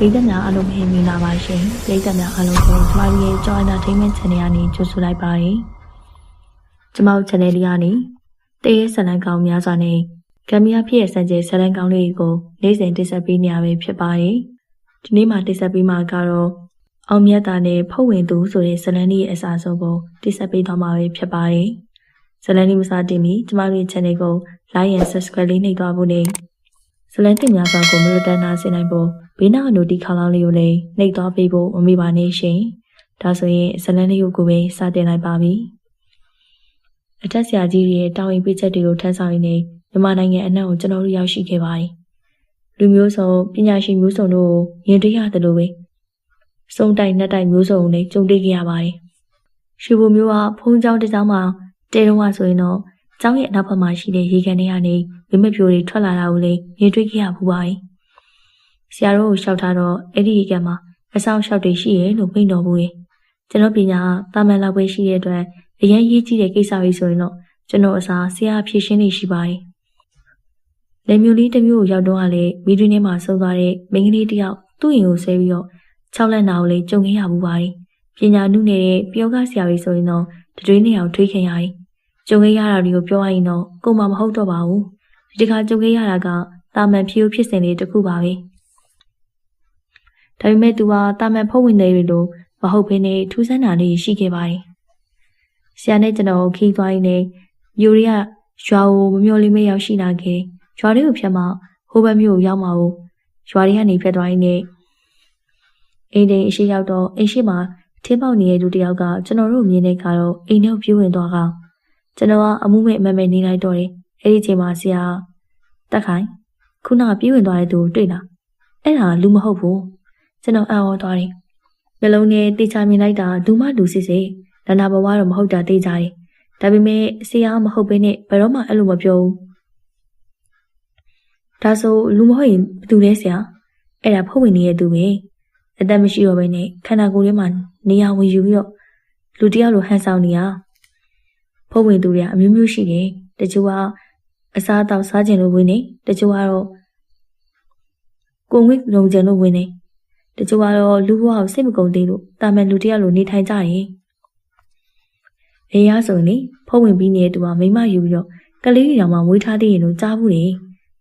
ပိတ်သက်များအားလုံးမင်္ဂလာပါရှင်ပိတ်သက်များအားလုံးကိုကျမတို့ရဲ့ Joy Entertainment Channel ကနေကြိုဆိုလိုက်ပါတယ်ကျမတို့ channel လေးကနေတရေဇလန်ကောင်များစွာနဲ့ကမ်မီယာဖြစ်ရဲ့စံကျဲဇလန်ကောင်လေးကိုနေ့စဉ်တင်ဆက်ပေးနေရပဲဖြစ်ပါတယ်ဒီနေ့မှာတင်ဆက်ပေးမှာကတော့အောင်မြတ်တာနဲ့ဖုတ်ဝင်သူဆိုတဲ့ဇလန်လေးရဲ့အစားဆုံးကိုတင်ဆက်ပေးသွားမှာပဲဖြစ်ပါတယ်ဇလန်လေးမစားတင်မီကျမတို့ရဲ့ channel ကို like and subscribe လေးနှိပ်သွားဖို့နဲ့ဇလန်တင်များစွာကိုမျိုးတန်းနာဆင်နိုင်ဖို့ ဘေးနားအနိုတီခေါင်းလောင်းလေးကိုလည်းနှိပ်သွားပေးဖို့မမေ့ပါနဲ့ရှင်။ဒါဆိုရင်ဇလန်လေးကိုကိုပဲစတင်လိုက်ပါပြီ။အထက်ဆရာကြီးရဲ့တောင်းရင်ပေးချက်တွေကိုထမ်းဆောင်ရင်းနဲ့မြန်မာနိုင်ငံအနှံ့ကိုကျွန်တော်တို့ရောက်ရှိခဲ့ပါတယ်။လူမျိုးစုံပညာရှင်မျိုးစုံတို့ကိုရင်တွေ့ရတယ်လို့ပဲ။စုံတိုက်နှက်တိုက်မျိုးစုံကိုလည်းကြုံတွေ့ခဲ့ရပါတယ်။ရွှေဘိုမျိုးကဖုံးကျောင်းတစ်ကျောင်းမှာတဲတုံးကဆိုရင်တော့ကျောင်းရဲ့အနောက်ဘက်မှာရှိတဲ့ရေကန်တွေကနေဝိမပြိုတွေထွက်လာတာကိုလည်းမြင်တွေ့ခဲ့ရပူပါတယ်။ ဆရာတို့ကိုလျှောက်ထားတော့အဲ့ဒီရေကန်မှာအဆောင်လျှောက်တွေရှိရဲ့လို့မိန့်တော်မူတယ်။ကျွန်တော်ပညာတာမန်လောက်ပဲရှိတဲ့အတွက်အရင်ရေးကြည့်တဲ့ကိစ္စတွေဆိုရင်တော့ကျွန်တော်အစားဆရာဖြည့်ရှင်းနေရှိပါတယ်။လေမျိုးလေးတစ်မျိုးကိုရောက်တော့ကလည်းမိတွင်းထဲမှာဆုံးသွားတဲ့မိန်းကလေးတစ်ယောက်သူ့ရင်ကိုဆဲပြီးတော့၆လက်နာကိုလည်းကြုံခဲ့ရပူပါတယ်။ပညာနုနေတဲ့ပြောကဆရာကြီးဆိုရင်တော့တတွေးနေအောင်ထွေးခင်ရတယ်။ကြုံခဲ့ရတာတွေကိုပြောရရင်တော့ကိုမှမဟုတ်တော့ပါဘူး။ဒီတစ်ခါကြုံခဲ့ရတာကတာမန်ဖြိုးဖြစ်စဉ်လေးတစ်ခုပါပဲ။ ဒါပေမဲ့သူကတာမန်ဖုတ်ဝင်နေတွေလိုမဟုတ်ဘဲနဲ့ထူးဆန်းတာလေးရှိခဲ့ပါတယ်။ဆရာနဲ့ကျွန်တော်ခီးသွားရင်းနဲ့မျိုးရီကရွာကိုမမျော်လင့်မရောက်ရှိလာခဲ့။ရွာလေးကိုဖြတ်မှဟိုဘက်မြို့ကိုရောက်မှာကိုရွာလေးကနေဖြတ်သွားရင်းနဲ့အိမ်တိန်အရှိရောက်တော့အိမ်ရှိမှာထင်းပေါက်နေတဲ့လူတစ်ယောက်ကကျွန်တော်တို့မြင်တဲ့ကတော့အိမ်ထဲကိုပြေးဝင်သွားကကျွန်တော်ကအမှုမဲ့အမမဲ့နေလိုက်တော့တယ်အဲ့ဒီချိန်မှာဆရာတက်ခိုင်ခုနကပြေးဝင်သွားတဲ့သူကိုတွေ့လားအဲ့ဒါလူမဟုတ်ဘူး ကျွန်တော်အံ့ဩသွားတယ်နှလုံးထဲတေချာမြင်လိုက်တာလူမလူစစ်စစ်ဒနာဘဝတော့မဟုတ်တာသိကြတယ်ဒါပေမဲ့ဆရာမဟုတ်ဘဲနဲ့ဘယ်တော့မှအဲ့လိုမပြောဘူးဒါဆိုလူမဟုတ်ရင်ဘယ်သူလဲဆရာအဲ့ဒါဖုတ်ဝင်နေတဲ့သူပဲအသက်မရှိတော့ဘဲနဲ့ခန္ဓာကိုယ်ထဲမှာနေရာဝင်ယူပြီးတော့လူတယောက်လိုဟန်ဆောင်နေရဖုတ်ဝင်သူတွေကအမျိုးမျိုးရှိတယ်တချို့ကအစားအသောက်စားကြင်လို့ဝင်နေတချို့ကတော့ကိုငွေလုံကြင်လို့ဝင်နေ တချို့ကတော့လူဘဝကိုစိတ်မကုန်သေးလို့တာမန်လူတယောက်လိုနေထိုင်ကြတယ်အေးရဆိုရင်လေဖုတ်ဝင်ပြီးနေတဲ့သူကမိမယူပြီးတော့ကလေးတွေတောင်မှမွေးထားသေးရင်လို့ကြားဘူးလေ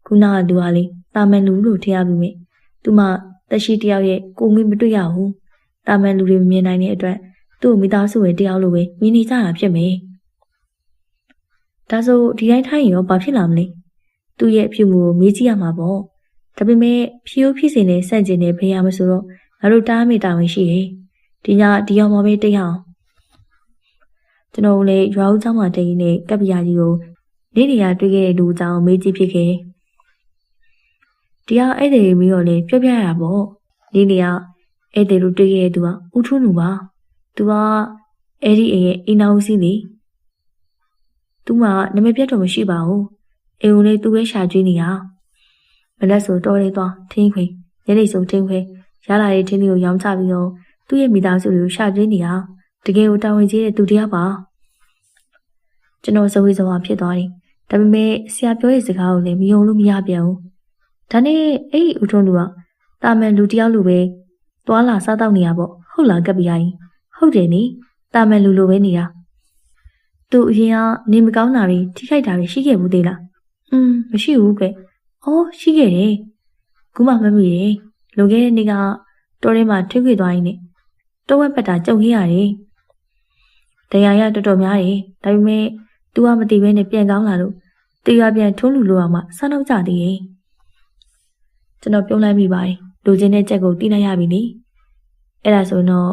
ခုနကသူကလေတာမန်လူလို့ထင်ရပြီမြသူမှတက်ရှိတယောက်ရဲ့ကိုငွေမတွေ့ရဘူးတာမန်လူတွေမမြင်နိုင်တဲ့အတွက်သူ့မိသားစုဝင်တယောက်လိုပဲမြင်နေကြတာဖြစ်မယ်ဒါဆိုဒီတိုင်းထိုင်ရင်ရောဘာဖြစ်လာမလဲသူ့ရဲ့အဖြစ်မှုကိုမေးကြည့်ရမှာပေါ့ ဒါပေမဲ့ဖြိုးဖြစ်စင်နဲ့ဆန့်ကျင်နေဖေးရမဆိုတော့ငါတို့တားမိတာဝင်ရှိတယ်ဒီညဒီရောက်မှာပဲတိတ်အောင်ကျွန်တော်လည်းရွာဦးเจ้าမှာတည်နေကပ်ပီယာကြီးကိုနေ့နေရာတွေ့ခဲ့တဲ့လူအကြောင်းမေးကြည့်ဖြစ်ခဲ့တရားအဲ့ဒီမျိုးတော့လေပြောပြရတာပေါ့နေ့နေရာအဲ့ဒီလိုတွေ့ခဲ့တဲ့သူကဦးထွန်းလူပါသူကအဲ့ဒီအိမ်ရဲ့အိမ်နောက်စီးလေသူမှနမပြတ်တော့မရှိပါဘူးအိမ်ကိုလည်းသူပဲရှာကျွေးနေတာ မလက်ဆိုတော်လေးသွားထင်းခွေညနေဆိုထင်းခွေရလာတဲ့ထင်းလေးကိုရောင်းချပြီးတော့သူ့ရဲ့မိသားစုတွေကိုရှာကျွေးနေတာတကယ်ကိုတာဝန်ကြီးတဲ့သူတရားပါကျွန်တော်စဝေးစဝါဖြစ်သွားတယ်ဒါပေမဲ့ဆရာပြောရဲ့စကားကိုလည်းမယုံလို့မရပြန်ဘူးဒါနဲ့အဲ့ဒီဦးထွန်းလူကတာမန်လူတယောက်လူပဲသွာလာစားတော့နေရပေါ့ဟုတ်လားကပ်ပြားကြီးဟုတ်တယ်နိတာမန်လူလိုပဲနေတာသူအရင်ကနေမကောင်းတာတွေထိခိုက်တာတွေရှိခဲ့ဘူးသေးလားอืมမရှိဘူးကဲ အော်ရှိခဲ့တယ်ခုမှမမိတယ်လွန်ခဲ့တဲ့နေ့ကတောထဲမှာထွေးခွေသွားရင်းနဲ့တော့ဝက်ပတ်တာကြုံခဲ့ရတယ်တရားရတော်တော်များတယ်ဒါပေမဲ့ तू ကမသိဘဲနဲ့ပြန်ကောင်းလာလို့တရားပြန်ထုံးလူလိုအောင်မှစနောက်ကြသေးရဲ့ကျွန်တော်ပြုံးလိုက်မိပါတယ်လူချင်းတဲ့ချက်ကိုတီးလိုက်ရပြီလေအဲ့ဒါဆိုတော့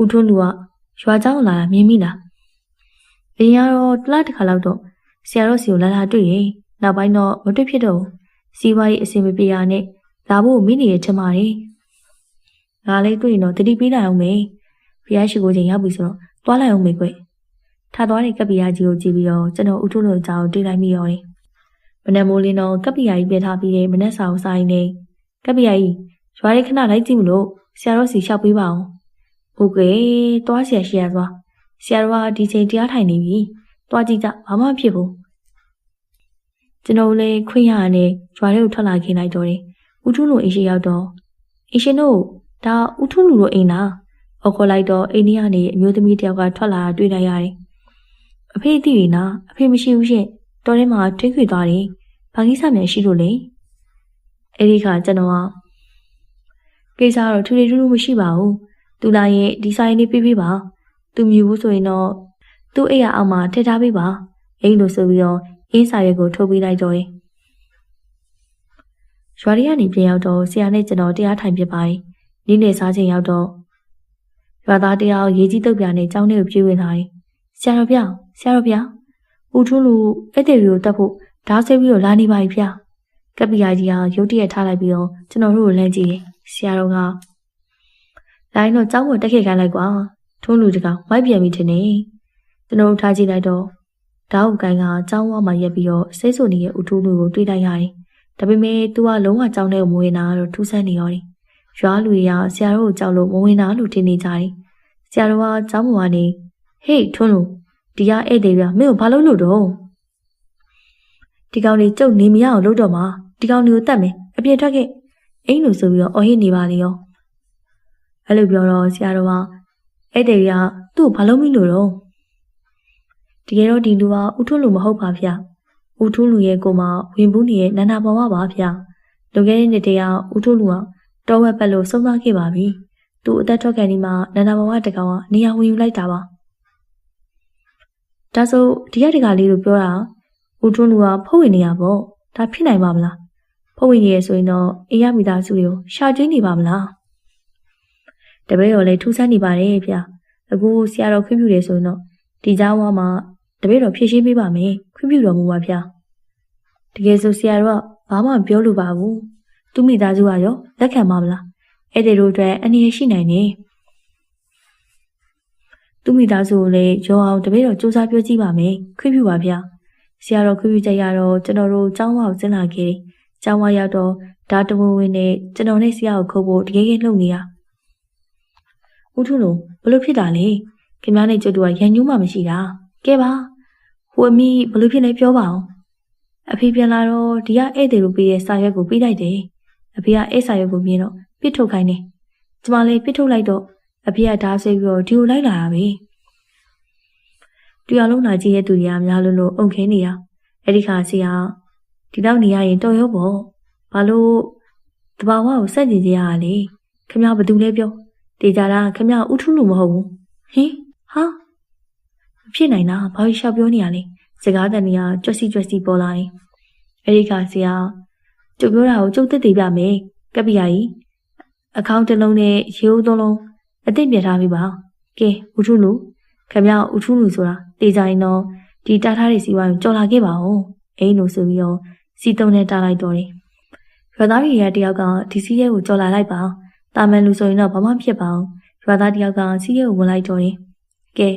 ဦးထွန်းလူကရွာเจ้าလာတာမြင်မိလားအရင်ကတော့တလားတစ်ခါလောက်တော့ဆရာတော်စီကိုလာလာတွေ့ရင်နောက်ပိုင်းတော့မတွေ့ဖြစ်တော့ စီးပွားရေးအဆင်မပြေရနဲ့လာဖို့မိနေရထင်ပါတယ်ငါလေးတွေ့ရင်တော့တတိပေးလိုက်အောင်မေဖျားရှိကိုချင်းရောက်ပြီဆိုတော့သွားလိုက်အောင်မေကွထားသွားတဲ့ကပ္ပိယကြီးကိုကြည့်ပြီးတော့ကျွန်တော်ဦးထုလို့ကြောင်တွေ့လိုက်မိရောတယ်မနက်မိုးလင်းတော့ကပ္ပိယကြီးပြထားပြီးတဲ့မနက်စာကိုစားရင်းနဲ့ကပ္ပိယကြီးရွာလေးခဏလိုက်ကြည့်မလို့ဆရာတော်စီလျှောက်ပေးပါအောင်ဟုတ်ကဲ့သွားဆရာရှိရသွားဆရာတော်ကဒီချိန်တရားထိုင်နေပြီသွားကြည့်ကြဘာမှဖြစ်ဘူး ကျွန်တော်လည်းခွင့်ရရနဲ့ရွာထဲကိုထွက်လာခင်လိုက်တော့တယ်ဦးထုလို့အိမ်ရှိရောက်တော့အရှင်တို့ဒါဦးထုလူတို့အိမ်လားအော်ခေါ်လိုက်တော့အိမ်ကြီးကနေအမျိုးသမီးတယောက်ကထွက်လာတာတွေ့လိုက်ရတယ်အဖေသိပြီနော်အဖေမရှိဘူးရှင်တော်ထဲမှာထွေးခွေသွားတယ်ဘာကိစ္စများရှိလို့လဲအဲ့ဒီခါကျွန်တော်ကကိစ္စတော့ထူထူထူးထူးမရှိပါဘူးသူလာရင်ဒီဆိုင်လေးပြေးပြေးပါသူမြူဘူးဆိုရင်တော့သူ့အိမ်ရအောင်မှာထည့်ထားပေးပါအိမ်လို့ဆိုပြီးတော့ အင်းစာရွက်ကိုထုတ်ပေးလိုက်တော့တယ်ရွာရီကနေပြန်ရောက်တော့ဆရာနဲ့ကျွန်တော်တရားထိုင်ဖြစ်ပါတယ်။နေ့နေ့စားချိန်ရောက်တော့ရွာသားတရားရေးကြီးတုတ်ပြနဲ့ကျောင်းထဲကိုပြေးဝင်လာတယ်။ဆရာတော်ဗျာဆရာတော်ဗျာဦးထုလူအဲ့တဲ့တွေကိုတတ်ဖို့ဓာတ်ဆဲပြီးတော့လာနေပါပြီဗျာ။ကပ္ပိယာကြီးကရုတ်တရက်ထားလိုက်ပြီးတော့ကျွန်တော်တို့ကိုလမ်းကြည့်တယ်။ဆရာတော်ကလိုင်းတော့ကျောင်းကိုတက်ခဲ့ခိုင်းလိုက်ကွာ။ထုံးလူတကောင်ဝိုက်ပြန်ပြီထင်နေ။ကျွန်တော်တို့ထားကြည့်လိုက်တော့ ဓာတ်ကိုကိုင်းကကျောင်းဝမှာရက်ပြီးတော့စိတ်ဆိုနေတဲ့ဦးထုလူကိုတွေ့လိုက်ရတယ်။ဒါပေမဲ့ तू ကလုံးဝကြောင်းတဲ့မဝင်တာတော့ထူးဆန်းနေရောတယ်။ရွာလူတွေကဆရာတို့ကိုကြောက်လို့မဝင်တာလို့ထင်နေကြတယ်။ဆရာတော်ကကျောင်းပေါ်ကနေဟေးထွန်းလို့ဒီကဧည့်သည်ပြမင်းကိုဘာလုပ်လို့တော့ဒီကောင်လေးကျုပ်နေမရအောင်လုပ်တော့မှာဒီကောင်လေးကိုတတ်မယ်အပြင်ထွက်ခဲ့အိမ်လို့ဆိုပြီးတော့အော်ဟစ်နေပါလေရောအဲ့လိုပြောတော့ဆရာတော်ကဧည့်သည်ကသူ့ကိုဘာလုပ်မိလို့တော့ တကယ်တော့ဒီလူကဥထွန်းလူမဟုတ်ပါဗျာဦးထုလူရဲ့ကိုမဝင်ဘူးနေရဲ့နန္ဒဘဝပါဗျ။လွန်ခဲ့တဲ့နှစ်တည်းကဦးထုလူကတောဝက်ပတ်လို့ဆုံးသွားခဲ့ပါပြီ။သူ့အသက်ထွက်ခဲ့ဒီမှာနန္ဒဘဝတကောင်ကနေရာဝင်ယူလိုက်တာပါ။ဒါဆိုဒီရက်တကလေးလို့ပြောတာဦးထုလူကဖုတ်ဝင်နေရပေါ့။ဒါဖြစ်နိုင်ပါမလား။ဖုတ်ဝင်နေရဆိုရင်တော့အေးရမိသားစုတွေကိုရှာကျွေးနေပါမလား။တပည့်တော်လည်းထူးဆန်းနေပါတယ်ဗျ။အခုဆရာတော်ခွင့်ပြုတယ်ဆိုရင်တော့ဒီเจ้าဝါမှာ တပည့်တော်ဖြည့်ရှင်းပေးပါမယ်ခွင့်ပြုတော်မူပါဗျာတကယ်ဆိုဆရာတော်ကဘာမှမပြောလို့ပါဘူးသူမိသားစုကရောလက်ခံပါမလားအဲ့ဒီတို့အတွက်အနေရရှိနိုင်နေသူမိသားစုကိုလည်းရောအောင်တပည့်တော်စူးစမ်းပြောကြည့်ပါမယ်ခွင့်ပြုပါဗျာဆရာတော်ခွင့်ပြုချက်ရတော့ကျွန်တော်တို့ကျောင်းဝကိုဆင်းလာခဲ့တယ်ကျောင်းဝရောက်တော့ဒါတဝင်းဝင်းနဲ့ကျွန်တော်နဲ့ဆရာကိုခုတ်ဖို့တကယ်ကြီးလှုပ်နေတာဦးထုလုံးဘလို့ဖြစ်တာလဲခင်ဗျားနဲ့ကျုပ်တို့ကရန်ညူးမှမရှိတာကဲပါ ဟိုအမိဘလို့ဖြစ်လဲပြောပါအောင်အဖေပြန်လာတော့ဒီကဧည့်သည်တို့ပေးတဲ့စာရွက်ကိုပေးလိုက်တယ်အဖေကအဲ့စာရွက်ကိုမြင်တော့ပြစ်ထုတ်ခိုင်းတယ်ကျမလည်းပြစ်ထုတ်လိုက်တော့အဖေကဓာတ်ဆိပ်ပြီးတော့ဒီကိုလိုက်လာတာပဲတရားလုံးလာကြည့်ရဲ့သူတွေကများလို့လို့အုံခဲနေတာအဲ့ဒီခါစီကဒီတော့နေရရင်တော်ရောပေါ့ဘာလို့တဘာဝကိုစက်ကြည့်ကြရလေခမဘသူလဲပြောတေကြတာခမဥထုလို့မဟုတ်ဘူးဟင်ဟာ မဖြစ်နိုင်တာဘာလို့ရှောက်ပြောနေရလဲစကားတန်တွေကကြွက်စီကြွက်စီပေါ်လာရင်အဲ့ဒီခါဆရာကျုပ်ပြောတာကိုကျုပ်သိသိပြမယ်ကပ္ပိယာကြီးအကောင့်တစ်လုံးနဲ့ရေဦးသုံးလုံးအသင့်ပြထားပြီပါကဲဥထုလူခမရဥထုလူဆိုတာတေကြရင်တော့ဒီတားထားတဲ့စီဝိုင်းကိုကြော်လာခဲ့ပါဦးအိမ်လို့ဆိုပြီးတော့စီတုံးနဲ့တားလိုက်တော့တယ်ရွာသားတွေရဲ့တယောက်ကဒီစီရဲကိုကြော်လာလိုက်ပါတာမန်လူဆိုရင်တော့ဘာမှဖြစ်ပါဘူးရွာသားတယောက်ကစီရဲကိုဝင်လိုက်တော့တယ်ကဲ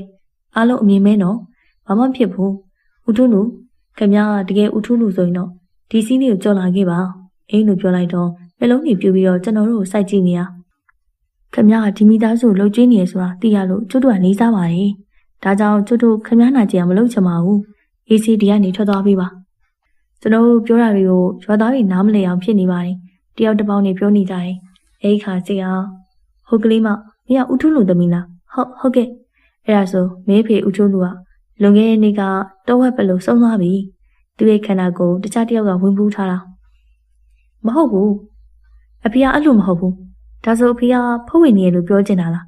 အားလုံးအမြင်မဲနော်ဘာမှဖြစ်ဘူးဦးထုလူခင်ဗျားတကယ်ဦးထုလူဆိုရင်တော့ဒီစီးလေးကိုကြော်လာခဲ့ပါအိမ်လို့ပြောလိုက်တော့နှလုံးကြီးပြူပြီးတော့ကျွန်တော်တို့ကိုစိုက်ကြည့်နေရခင်ဗျားကဒီမိသားစုလှုပ်ကြွေးနေရဆိုတာသိရလို့ကျွတ်တို့ကနေစားပါတယ်ဒါကြောင့်ကျွတ်တို့ခင်ဗျားနာကြံမလုပ်ချင်ပါဘူးအေးစီဒီကနေထွက်သွားပေးပါကျွန်တော်တို့ပြောတာတွေကိုရွာသားတွေနားမလည်အောင်ဖြစ်နေပါတယ်တယောက်တစ်ပေါင်းနေပြောနေကြတယ်အဲဒီခါစီအောင်ဟုတ်ကလေးမမင်းကဦးထုလူသမီးလားဟုတ်ဟုတ်ကဲ့ အဲ့ဒါဆိုမဲဖေဦးထုလူကလွန်ခဲ့တဲ့နေ့ကတောဝက်ပလို့ဆုံးသွားပြီသူရဲ့ခန္ဓာကိုယ်တခြားတယောက်ကဝင်ပူးထားတာမဟုတ်ဘူးအဖေကအဲ့လိုမဟုတ်ဘူးဒါဆိုအဖေကဖုတ်ဝင်နေရလို့ပြောချင်တာလား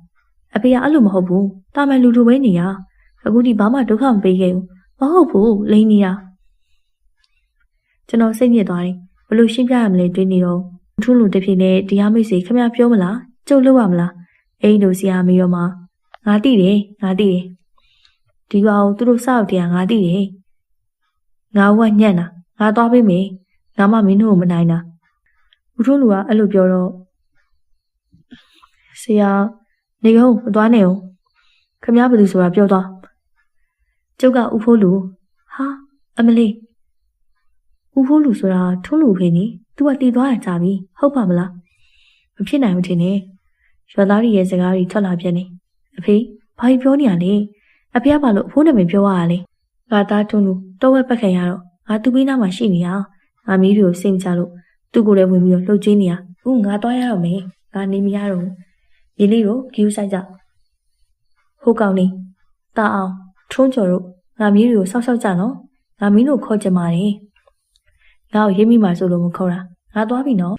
အဖေကအဲ့လိုမဟုတ်ဘူးတာမန်လူလူပဲနေရအခုဒီဘာမှဒုက္ခမပေးခဲ့ဘူးမဟုတ်ဘူးလိန်နေတာကျွန်တော်စိတ်ညစ်သွားတယ်ဘလို့ရှင်းပြရမလဲတွေးနေတော့ထူးလူတဖြစ်နဲ့တရားမိတ်ဆွေခမပြောမလားကြုတ်လို့ရမလားအိမ်တို့ဆရာမေရောမှာ ငါတိတယ်ငါတိတယ်ဒီကောင်သူတို့စောက်တရားငါသိတယ်ငါဝက်ညံ့တာငါသွားပေးမယ်ငါမှမင်းတို့ကိုမနိုင်တာဦးထုံးလူကအဲ့လိုပြောတော့ဆရာနေကုန်မသွားနဲ့ဦးခမရဘယ်သူဆိုတာပြောသွားကျုပ်ကဦးဖိုးလူဟာအမလေးဦးဖိုးလူဆိုတာထုံးလူဖေးနေသူကတည်သွားတာကြာပြီဟုတ်ပါမလားမဖြစ်နိုင်ဘူးထင်တယ်ရွာသားတွေရဲ့စကားတွေထွက်လာပြန်နေ အဖေဘာကြီးပြောနေရလဲအဖေကဘာလို့အဖိုးနာမည်ပြောရတာလဲငါသားထွန်းလူတော့ဝက်ပတ်ခံရတော့ငါသူ့ဘေးနားမှာရှိနေရငါမီးတွေကိုစိတ်မချလို့သူ့ကိုယ်လည်းဝင်ပြီးတော့လှုပ်ချင်းနေရဦးငါသွားရတော့မယ်ငါနေမရတော့ဘူးရေလေးတို့ဂီယူဆိုင်ကြဟိုကောင်လေးတာအောင်ထွန်းကျော်တို့ငါမီးတွေကိုစောက်စောက်ကြနော်ငါမင်းတို့ခေါ်ကြမှာလေငါ့ကိုရေးမိမှဆိုလို့မခေါ်တာငါသွားပြီနော်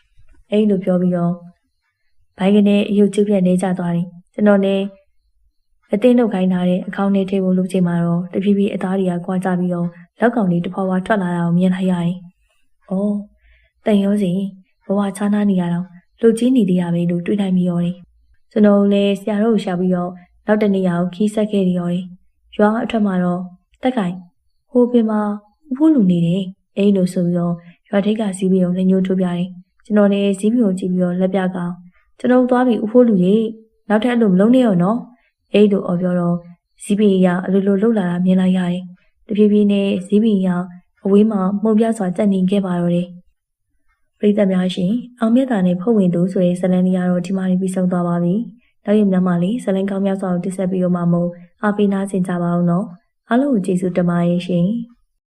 အဲ့လိုပြောပြီးတော့ဘိုင်းကနေအယုတ်ကျုပ်ပြက်နေကြသွားတယ်ကျွန်တော်လည်း အတင်းနှုတ်ခိုင်းထားတဲ့အကောင့်နဲ့ထိပ်ဖို့လုပ်ချိန်မှာတော့တဖြည်းဖြည်းအသားတွေကကွာကြပြီးတော့လက်ကောင်လေးတစ်ဖွာဖွာထွက်လာတာကိုမြင်လိုက်ရတယ်။အော်တန်ရောစီဘဝချားနာနေရတော့လူကြီးနေသေးရပဲလို့တွေးနိုင်ပြီးရောတယ်။ကျွန်တော်လည်းဆရာတို့ကိုရှာပြီးတော့နောက်တနေ့ရောက်ခီးဆက်ခဲ့ရရောတယ်။ရွာအထက်မှာတော့တက်ကိုင်ဟိုပင်မှာဥဖို့လူနေတယ်။အဲ့လိုဆိုပြီးတော့ရွာထိပ်ကစီးပြီးတော့လက်ညှိုးထိုးပြတယ်။ကျွန်တော်လည်းစီးပြီးကိုကြည့်ပြီးတော့လက်ပြကောင်ကျွန်တော်သွားပြီးဥဖို့လူကြီးနောက်ထပ်အဲ့လိုမလုံးနဲ့ရောနော်။ အဲ့လိုအော်ပြောတော့ဇီးပင်ကအလိုလိုလှုပ်လာတာမြင်လိုက်ရတယ်။တဖြည်းဖြည်းနဲ့ဇီးပင်ကအဝေးမှာမှုန်ပြစွာတက်နေခဲ့ပါတော့တယ်။ပရိသတ်များရှင်အောင်မြတ်တာနဲ့ဖုတ်ဝင်သူဆိုတဲ့ဇလန်လေးကတော့ဒီမှာနေပြီးဆုံးသွားပါပြီ။နောက်ရများမှလေးဇလန်ကောင်းများစွာကိုတင်ဆက်ပြီးတော့မှမို့အားပေးနာဆင်ကြပါအောင်နော်။အားလုံးကိုကျေးဇူးတင်ပါတယ်ရှင်။